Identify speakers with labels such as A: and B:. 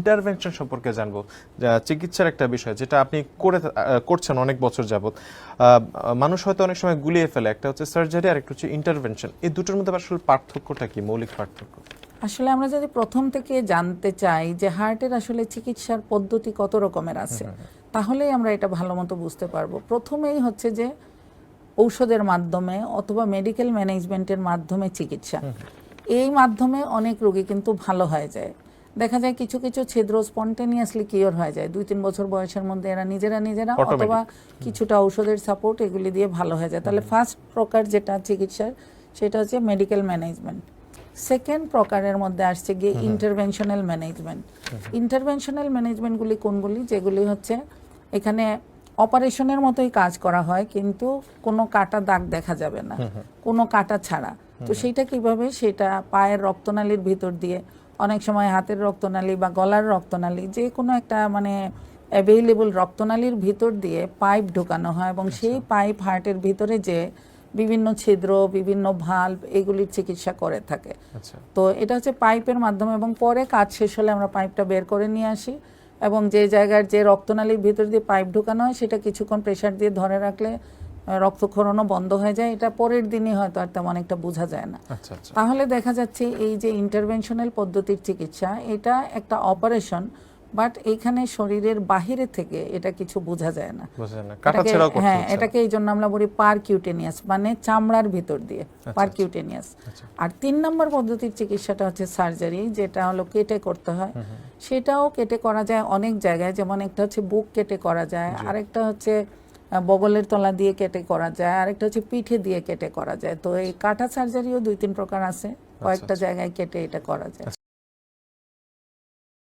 A: Intervention সম্পর্কে জানব যা চিকিৎসার একটা বিষয় যেটা আপনি করে করছেন অনেক বছর যাবত মানুষ হয়তো অনেক সময় গুলিয়ে ফেলে একটা হচ্ছে সার্জারি আর একটা হচ্ছে ইন্টারভেনশন এই দুটোর মধ্যে আসলে পার্থক্যটা কি মৌলিক পার্থক্য?
B: আসলে আমরা যদি প্রথম থেকে জানতে চাই যে হার্টের আসলে চিকিৎসার পদ্ধতি কত রকমের আছে তাহলেই আমরা এটা ভালো মতো বুঝতে পারব। প্রথমেই হচ্ছে যে ঔষধের মাধ্যমে অথবা মেডিকেল ম্যানেজমেন্টের মাধ্যমে চিকিৎসা। এই মাধ্যমে অনেক রোগী কিন্তু ভালো হয়ে যায়। দেখা যায় কিছু কিছু ছিদ্র স্পন্টেনিয়াসলি কিওর হয়ে যায়। দুই তিন বছর বয়সের মধ্যে এরা নিজেরা নিজেরা অথবা কিছুটা ঔষধের সাপোর্ট এগুলি দিয়ে ভালো হয়ে যায়। তাহলে ফার্স্ট প্রকার যেটা চিকিৎসার সেটা হচ্ছে মেডিকেল ম্যানেজমেন্ট সেকেন্ড প্রকারের মধ্যে আসছে গিয়ে ইন্টারভেনশনাল ম্যানেজমেন্ট ইন্টারভেনশনাল ম্যানেজমেন্টগুলি কোনগুলি? যেগুলি হচ্ছে এখানে অপারেশনের মতোই কাজ করা হয় কিন্তু কোনো কাটা দাগ দেখা যাবে না। কোনো কাটা ছাড়া। তো সেইটা কীভাবে? সেটা পায়ের রক্তনালীর ভিতর দিয়ে অনেক সময় হাতের রক্তনালী বা গলার রক্তনালী যে কোনো একটা মানে অ্যাভেলেবল রক্তনালীর ভিতর দিয়ে পাইপ ঢোকানো হয় এবং সেই পাইপ হার্টের ভিতরে যে বিভিন্ন ছিদ্র বিভিন্ন ভাল্ব এগুলির চিকিৎসা করে থাকে।
A: আচ্ছা।
B: তো এটা হচ্ছে পাইপের মাধ্যমে এবং পরে কাজ শেষ হলে আমরা পাইপটা বের করে নিয়ে আসি এবং যে জায়গার যে রক্তনালীর ভিতর দিয়ে পাইপ ঢোকানো হয় সেটা কিছুক্ষণ প্রেশার দিয়ে ধরে রাখলে রক্তক্ষরণও বন্ধ হয়ে যায়। এটা পরের দিনই হয়তো আর তেমন একটা বোঝা যায় না।
A: আচ্ছা আচ্ছা।
B: তাহলে দেখা যাচ্ছে এই যে ইন্টারভেনশনাল পদ্ধতির চিকিৎসা এটা একটা অপারেশন বাট এখানে শরীরের বাহিরে থেকে এটা কিছু বোঝা যায় না।
A: না। কাটা
B: এটাকে- হ্যাঁ এই জন্য আমরা বলি পারকিউটেনিয়াস মানে চামড়ার ভিতর দিয়ে পারকিউটেনিয়াস
A: আচ্ছা।
B: আর তিন নম্বর পদ্ধতির চিকিৎসাটা হচ্ছে সার্জারি যেটা হলো কেটে করতে হয়। সেটাও কেটে করা যায় অনেক জায়গায় যেমন একটা হচ্ছে বুক কেটে করা যায় আরেকটা হচ্ছে বগলের তলা দিয়ে কেটে করা যায় আরেকটা হচ্ছে পিঠে দিয়ে কেটে করা যায়। তো এই কাটা সার্জারিও দুই তিন প্রকার আছে কয়েকটা জায়গায় কেটে এটা করা যায়।